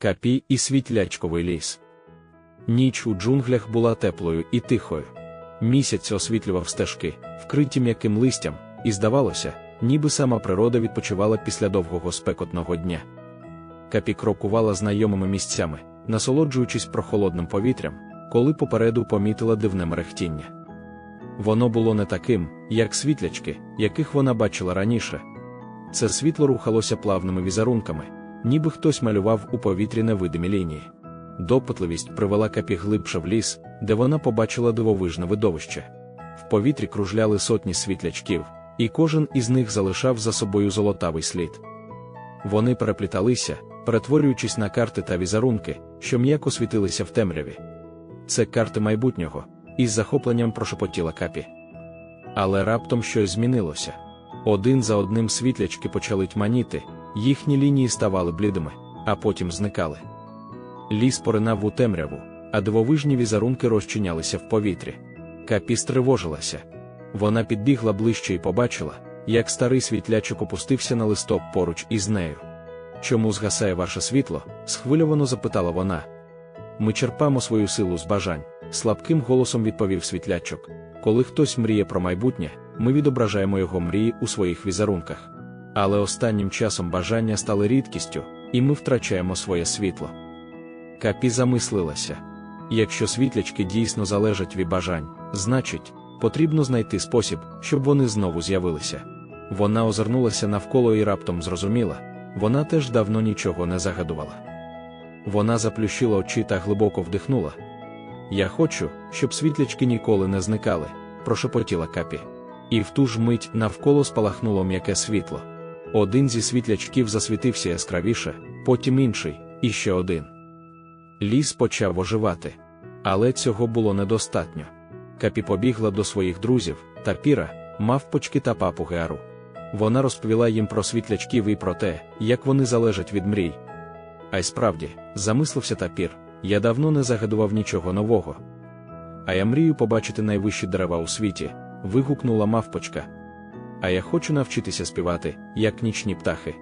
Капі і світлячковий ліс. Ніч у джунглях була теплою і тихою. Місяць освітлював стежки, вкриті м'яким листям, і здавалося, ніби сама природа відпочивала після довгого спекотного дня. Капі крокувала знайомими місцями, насолоджуючись прохолодним повітрям, коли попереду помітила дивне мерехтіння. Воно було не таким, як світлячки, яких вона бачила раніше. Це світло рухалося плавними візерунками, ніби хтось малював у повітрі невидимі лінії. Допитливість привела капі глибше в ліс, де вона побачила дивовижне видовище. В повітрі кружляли сотні світлячків, і кожен із них залишав за собою золотавий слід. Вони перепліталися, перетворюючись на карти та візерунки, що м'яко світилися в темряві. Це карти майбутнього, із захопленням прошепотіла капі. Але раптом щось змінилося. Один за одним світлячки почали тьманіти, їхні лінії ставали блідими, а потім зникали. Ліс поринав у темряву, а дивовижні візерунки розчинялися в повітрі. Капі стривожилася. Вона підбігла ближче і побачила, як старий світлячок опустився на листок поруч із нею. Чому згасає ваше світло? схвильовано запитала вона. Ми черпаємо свою силу з бажань, слабким голосом відповів світлячок. Коли хтось мріє про майбутнє, ми відображаємо його мрії у своїх візерунках. Але останнім часом бажання стали рідкістю, і ми втрачаємо своє світло. Капі замислилася. Якщо світлячки дійсно залежать від бажань, значить, потрібно знайти спосіб, щоб вони знову з'явилися. Вона озирнулася навколо і раптом зрозуміла, вона теж давно нічого не загадувала. Вона заплющила очі та глибоко вдихнула. Я хочу, щоб світлячки ніколи не зникали, прошепотіла капі. І в ту ж мить навколо спалахнуло м'яке світло. Один зі світлячків засвітився яскравіше, потім інший, і ще один. Ліс почав оживати. Але цього було недостатньо. Капі побігла до своїх друзів, тапіра, мавпочки та папуги Ару. Вона розповіла їм про світлячків і про те, як вони залежать від мрій. А й справді, замислився тапір, я давно не загадував нічого нового. А я мрію побачити найвищі дерева у світі, вигукнула мавпочка. А я хочу навчитися співати, як нічні птахи.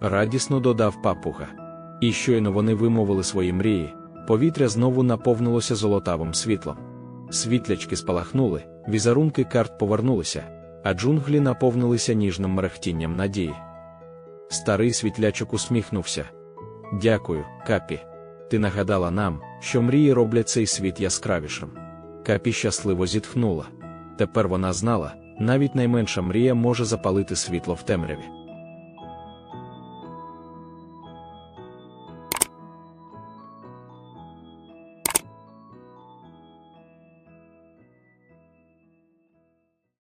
Радісно додав папуга. І щойно вони вимовили свої мрії, повітря знову наповнилося золотавим світлом. Світлячки спалахнули, візерунки карт повернулися, а джунглі наповнилися ніжним мерехтінням надії. Старий світлячок усміхнувся. Дякую, капі. Ти нагадала нам, що мрії роблять цей світ яскравішим. Капі щасливо зітхнула. Тепер вона знала, навіть найменша мрія може запалити світло в темряві.